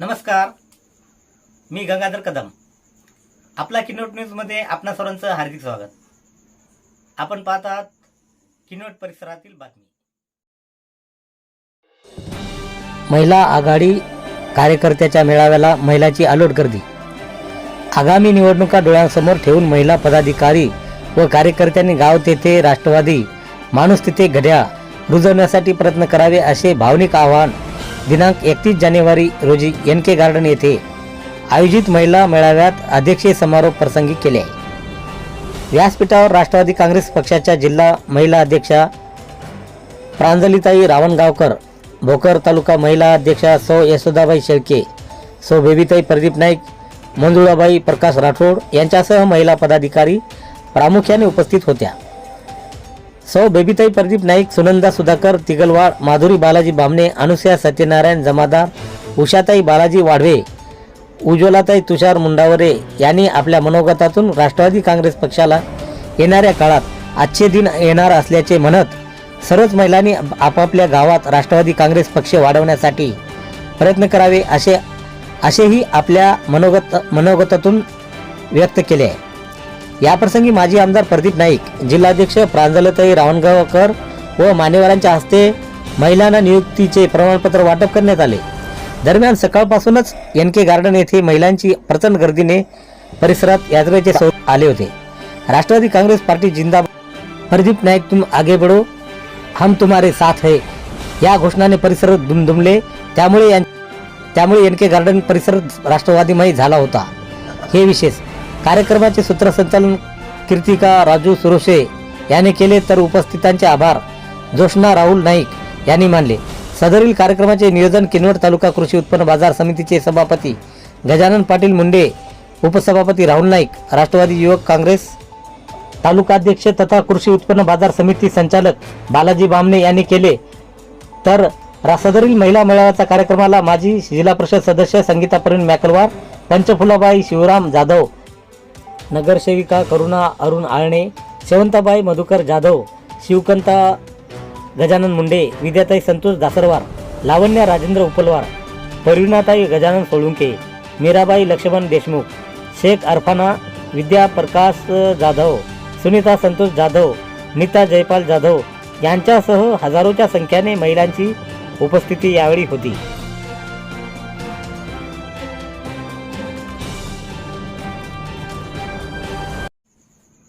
नमस्कार. मी गंगाधर कदम. आपला किनोट न्यूजमध्ये आपणा सर्वांचं हार्दिक स्वागत. आपण पाहतात किनोट परिसरातील बातमी. महिला आघाडी कार्यकर्त्याच्या मेळाव्याला महिलाची आलोट गर्दी. आगामी निवडणुका डोळ्यांसमोर ठेवून महिला पदाधिकारी व कार्यकर्त्यांनी गाव तेथे राष्ट्रवादी माणूस तिथे घड्याळ रुजवण्यासाठी प्रयत्न करावे असे भावनिक आवाहन दिनांक एकतीस जानेवारी रोजी एन के गार्डन येथे आयोजित महिला मेळाव्यात अध्यक्षीय समारोप प्रसंगी केले. आहे व्यासपीठावर राष्ट्रवादी काँग्रेस पक्षाच्या जिल्हा महिला अध्यक्षा प्रांजलिताई रावणगावकर भोकर तालुका महिला अध्यक्षा सौ यशोदाबाई शेळके सौ बेबीताई प्रदीप नाईक मंजुळाबाई प्रकाश राठोड यांच्यासह महिला पदाधिकारी प्रामुख्याने उपस्थित होत्या. सौ बेबीताई प्रदीप नाईक सुनंदा सुधाकर तिगलवाड माधुरी बालाजी बामणे अनुसया सत्यनारायण जमादार उषाताई बालाजी वाढवे उज्ज्वलाताई तुषार मुंडावरे यांनी आपल्या मनोगतातून राष्ट्रवादी काँग्रेस पक्षाला येणाऱ्या काळात आजचे दिन येणार असल्याचे म्हणत सर्वच महिलांनी आपापल्या गावात राष्ट्रवादी काँग्रेस पक्ष वाढवण्यासाठी प्रयत्न करावे असे असेही आपल्या मनोगत मनोगतातून व्यक्त केले आहे. याप्रसंगी माजी आमदार प्रदीप नाईक जिल्हाध्यक्ष प्रांजलताई रावणगावकर व मान्यवरांच्या हस्ते महिलांना नियुक्तीचे प्रमाणपत्र वाटप करण्यात आले. दरम्यान सकाळपासूनच एन के गार्डन येथे महिलांची प्रचंड गर्दीने परिसरात यात्रेचे सौ आले होते. राष्ट्रवादी काँग्रेस पार्टी जिंदाबाद. प्रदीप नाईक तुम आगे बढो हम तुम्हारे साथ है. या घोषणाने परिसर दुमदुमले. त्यामुळे यां- त्यामुळे एन के गार्डन परिसर राष्ट्रवादीमय झाला होता. हे विशेष कार्यक्रमाचे सूत्रसंचालन कीर्तिका राजू सुरोशे याने केले तर उपस्थितांचे आभार. जोशना राहुल नाईक यांनी मानले. सदरील कार्यक्रमाचे नियोजन किनवट तालुका कृषी उत्पन्न बाजार समितीचे सभापती गजानन पाटील मुंडे उपसभापती राहुल नाईक राष्ट्रवादी युवक काँग्रेस तालुकाध्यक्ष तथा कृषी उत्पन्न बाजार समिती संचालक बालाजी बामणे यांनी केले. तर रा- सदरील महिला मेळाव्याच्या कार्यक्रमाला माजी जिल्हा परिषद सदस्य संगीता परिण मॅकलवार पंचफुलाबाई शिवराम जाधव नगरसेविका करुणा अरुण आळणे शेवंताबाई मधुकर जाधव शिवकंता गजानन मुंडे विद्याताई संतोष दासरवार लावण्या राजेंद्र उपलवार परिणाताई गजानन सोळुंके मीराबाई लक्ष्मण देशमुख शेख अरफाना विद्या प्रकाश जाधव सुनीता संतोष जाधव नीता जयपाल जाधव यांच्यासह हजारोच्या संख्येने महिलांची उपस्थिती यावेळी होती.